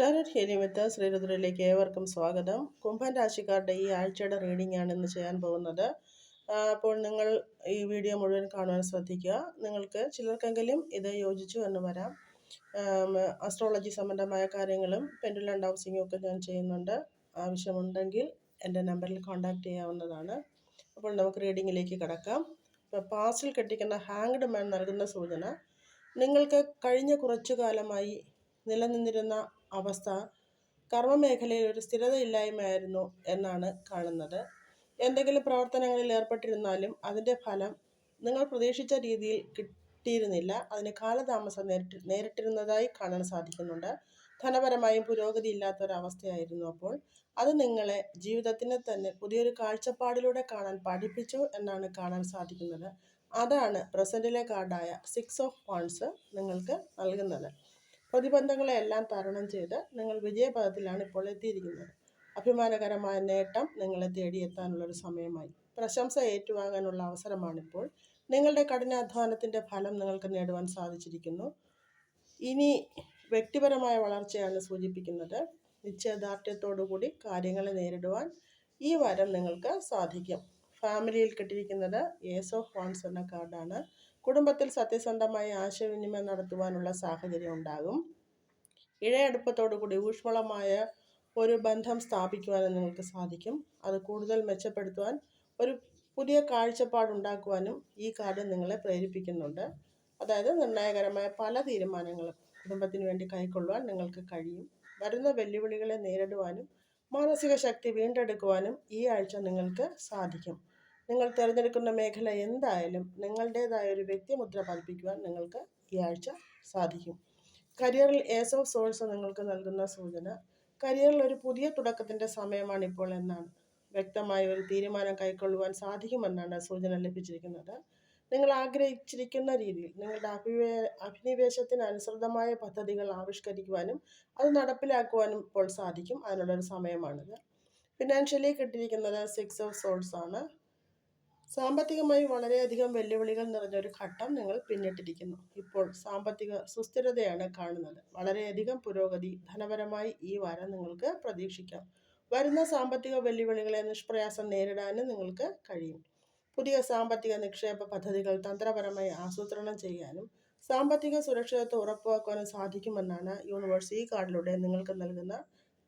Tarot ഹേലിമിത്ത് ശ്രീരുദ്രയിലേക്ക് ഏവർക്കും സ്വാഗതം. കുംഭൻ രാശിക്കാരുടെ ഈ ആഴ്ചയുടെ റീഡിംഗ് ആണ് ഇന്ന് ചെയ്യാൻ പോകുന്നത്. അപ്പോൾ നിങ്ങൾ ഈ വീഡിയോ മുഴുവൻ കാണുവാൻ ശ്രദ്ധിക്കുക. നിങ്ങൾക്ക് ചിലർക്കെങ്കിലും ഇത് യോജിച്ചു എന്ന് വരാം. അസ്ട്രോളജി സംബന്ധമായ കാര്യങ്ങളും പെൻഡുലം ഡൗസിങ്ങും ഒക്കെ ഞാൻ ചെയ്യുന്നുണ്ട്. ആവശ്യമുണ്ടെങ്കിൽ എന്റെ നമ്പറിൽ കോൺടാക്റ്റ് ചെയ്യാവുന്നതാണ്. അപ്പോൾ നമുക്ക് റീഡിങ്ങിലേക്ക് കിടക്കാം. ഇപ്പോൾ പാസിൽ കെട്ടിക്കുന്ന ഹാങ്ഡ് മാൻ നൽകുന്ന സൂചന നിങ്ങൾക്ക് കഴിഞ്ഞ കുറച്ചു കാലമായി നിലനിന്നിരുന്ന അവസ്ഥ കർമ്മമേഖലയിൽ ഒരു സ്ഥിരതയില്ലായ്മയായിരുന്നു എന്നാണ് കാണുന്നത്. എന്തെങ്കിലും പ്രവർത്തനങ്ങളിൽ ഏർപ്പെട്ടിരുന്നാലും അതിന്റെ ഫലം നിങ്ങൾ പ്രതീക്ഷിച്ച രീതിയിൽ കിട്ടിയിരുന്നില്ല. അതിന് കാലതാമസം നേരിട്ട് നേരിട്ടിരുന്നതായി കാണാൻ സാധിക്കുന്നുണ്ട്. ധനപരമായും പുരോഗതി ഇല്ലാത്തൊരവസ്ഥയായിരുന്നു അപ്പോൾ. അത് നിങ്ങളെ ജീവിതത്തിനെ തന്നെ പുതിയൊരു കാഴ്ചപ്പാടിലൂടെ കാണാൻ പഠിപ്പിച്ചു എന്നാണ് കാണാൻ സാധിക്കുന്നത്. അതാണ് പ്രസന്റിലെ കാർഡായ സിക്സ് ഓഫ് പോയിന്റ്സ് നിങ്ങൾക്ക് നൽകുന്നത്. പ്രതിബന്ധങ്ങളെയെല്ലാം തരണം ചെയ്ത് നിങ്ങൾ വിജയപഥത്തിലാണ് ഇപ്പോൾ എത്തിയിരിക്കുന്നത്. അഭിമാനകരമായ നേട്ടം നിങ്ങളെ തേടിയെത്താനുള്ളൊരു സമയമായി. പ്രശംസ ഏറ്റുവാങ്ങാനുള്ള അവസരമാണിപ്പോൾ. നിങ്ങളുടെ കഠിനാധ്വാനത്തിന്റെ ഫലം നിങ്ങൾക്ക് നേടുവാൻ സാധിച്ചിരിക്കുന്നു. ഇനി വ്യക്തിപരമായ വളർച്ചയാണ് സൂചിപ്പിക്കുന്നത്. നിശ്ചയദാർഢ്യത്തോടുകൂടി കാര്യങ്ങളെ നേരിടുവാൻ ഈ വരം നിങ്ങൾക്ക് സാധിക്കും. ഫാമിലിയിൽ കിട്ടിയിരിക്കുന്നത് ഏസ് ഓഫ് വാൺസ് എന്ന കാർഡാണ്. കുടുംബത്തിൽ സത്യസന്ധമായി ആശയവിനിമയം നടത്തുവാനുള്ള സാഹചര്യം ഉണ്ടാകും. ഇഴയടുപ്പത്തോടുകൂടി ഊഷ്മളമായ ഒരു ബന്ധം സ്ഥാപിക്കുവാനും നിങ്ങൾക്ക് സാധിക്കും. അത് കൂടുതൽ മെച്ചപ്പെടുത്തുവാൻ ഒരു പുതിയ കാഴ്ചപ്പാടുണ്ടാക്കുവാനും ഈ കാർഡ് നിങ്ങളെ പ്രേരിപ്പിക്കുന്നുണ്ട്. അതായത് നിർണായകരമായ പല തീരുമാനങ്ങളും കുടുംബത്തിന് വേണ്ടി കൈക്കൊള്ളുവാൻ നിങ്ങൾക്ക് കഴിയും. വരുന്ന വെല്ലുവിളികളെ നേരിടുവാനും മാനസിക ശക്തി വീണ്ടെടുക്കുവാനും ഈ ആഴ്ച നിങ്ങൾക്ക് സാധിക്കും. നിങ്ങൾ തിരഞ്ഞെടുക്കുന്ന മേഖല എന്തായാലും നിങ്ങളുടേതായ ഒരു വ്യക്തിമുദ്ര പതിപ്പിക്കുവാൻ നിങ്ങൾക്ക് ഈ ആഴ്ച സാധിക്കും. കരിയറിൽ ഏസ് ഓഫ് സോൾസ് നിങ്ങൾക്ക് നൽകുന്ന സൂചന കരിയറിൽ ഒരു പുതിയ തുടക്കത്തിന്റെ സമയമാണ് ഇപ്പോൾ എന്നാണ്. വ്യക്തമായ ഒരു തീരുമാനം കൈക്കൊള്ളുവാൻ സാധിക്കുമെന്നാണ് സൂചന ലഭിച്ചിരിക്കുന്നത്. നിങ്ങൾ ആഗ്രഹിച്ചിരിക്കുന്ന രീതിയിൽ നിങ്ങളുടെ അഭിവേ അഭിനിവേശത്തിന് അനുസൃതമായ പദ്ധതികൾ ആവിഷ്കരിക്കുവാനും അത് നടപ്പിലാക്കുവാനും ഇപ്പോൾ സാധിക്കും. അതിനുള്ളൊരു സമയമാണിത്. ഫിനാൻഷ്യലി കിട്ടിയിരിക്കുന്നത് സിക്സ് ഓഫ് സോൾസ് ആണ്. സാമ്പത്തികമായി വളരെയധികം വെല്ലുവിളികൾ നിറഞ്ഞ ഒരു ഘട്ടം നിങ്ങൾ പിന്നിട്ടിരിക്കുന്നു. ഇപ്പോൾ സാമ്പത്തിക സുസ്ഥിരതയാണ് കാണുന്നത്. വളരെയധികം പുരോഗതി ധനപരമായി ഈ വാരം നിങ്ങൾക്ക് പ്രതീക്ഷിക്കാം. വരുന്ന സാമ്പത്തിക വെല്ലുവിളികളെ നിഷ്പ്രയാസം നേരിടാനും നിങ്ങൾക്ക് കഴിയും. പുതിയ സാമ്പത്തിക നിക്ഷേപ പദ്ധതികൾ തന്ത്രപരമായി ആസൂത്രണം ചെയ്യാനും സാമ്പത്തിക സുരക്ഷിതത്വം ഉറപ്പാക്കാനും സാധിക്കുമെന്നാണ് യൂണിവേഴ്സ് ഈ കാർഡിലൂടെ നിങ്ങൾക്ക് നൽകുന്ന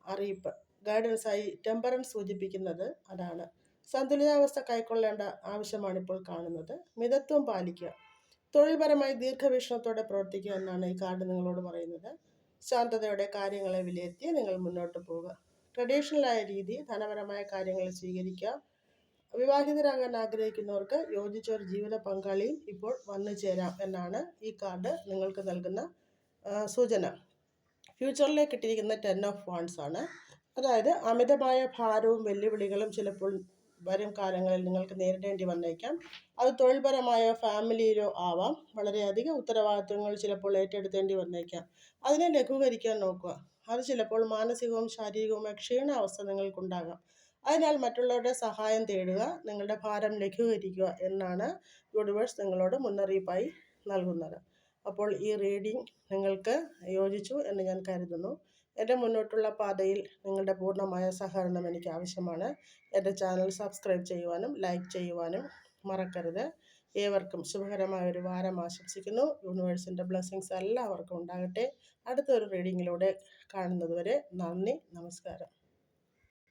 അറിയിപ്പ്. ഗൈഡൻസായി ടെമ്പറൻസ് സൂചിപ്പിക്കുന്നത് അതാണ്. സന്തുലിതാവസ്ഥ കൈക്കൊള്ളേണ്ട ആവശ്യമാണ് ഇപ്പോൾ കാണുന്നത്. മിതത്വം പാലിക്കുക. തൊഴിൽപരമായി ദീർഘവീക്ഷണത്തോടെ പ്രവർത്തിക്കുക എന്നാണ് ഈ കാർഡ് നിങ്ങളോട് പറയുന്നത്. ശാന്തതയോടെ കാര്യങ്ങളെ വിലയിരുത്തി നിങ്ങൾ മുന്നോട്ട് പോവുക. ട്രഡീഷണലായ രീതി ധനപരമായ കാര്യങ്ങൾ സ്വീകരിക്കുക. വിവാഹിതരാകാൻ ആഗ്രഹിക്കുന്നവർക്ക് യോജിച്ച ഒരു ജീവിത പങ്കാളിയും ഇപ്പോൾ വന്നു ചേരാം എന്നാണ് ഈ കാർഡ് നിങ്ങൾക്ക് നൽകുന്ന സൂചന. ഫ്യൂച്ചറിലേക്ക് കിട്ടിയിരിക്കുന്ന ടെൻ ഓഫ് വാൺസ് ആണ്. അതായത് അമിതമായ ഭാരവും വെല്ലുവിളികളും ചിലപ്പോൾ വരും കാലങ്ങളിൽ നിങ്ങൾക്ക് നേരിടേണ്ടി വന്നേക്കാം. അത് തൊഴിൽപരമായോ ഫാമിലിയിലോ ആവാം. വളരെയധികം ഉത്തരവാദിത്വങ്ങൾ ചിലപ്പോൾ ഏറ്റെടുത്തേണ്ടി വന്നേക്കാം. അതിനെ ലഘൂകരിക്കാൻ നോക്കുക. അത് ചിലപ്പോൾ മാനസികവും ശാരീരികവുമായ ക്ഷീണാവസ്ഥ നിങ്ങൾക്കുണ്ടാകാം. അതിനാൽ മറ്റുള്ളവരുടെ സഹായം തേടുക നിങ്ങളുടെ ഭാരം ലഘൂകരിക്കുക എന്നാണ് യൂണിവേഴ്സ് നിങ്ങളോട് മുന്നറിയിപ്പായി നൽകുന്നത്. അപ്പോൾ ഈ റീഡിംഗ് നിങ്ങൾക്ക് യോജിച്ചു എന്ന് ഞാൻ കരുതുന്നു. എന്റെ മുന്നോട്ടുള്ള പാതയിൽ നിങ്ങളുടെ പൂർണമായ സഹകരണം എനിക്ക് ആവശ്യമാണ്. എന്റെ ചാനൽ സബ്സ്ക്രൈബ് ചെയ്യുവാനും ലൈക്ക് ചെയ്യുവാനും മറക്കരുത്. ഏവർക്കും ശുഭകരമായ ഒരു വാരം ആശംസിക്കുന്നു. യൂണിവേഴ്സിന്റെ ബ്ലെസ്സിങ്സ് എല്ലാവർക്കും ഉണ്ടാകട്ടെ. അടുത്തൊരു റീഡിങ്ങിലൂടെ കാണുന്നതുവരെ നന്ദി നമസ്കാരം.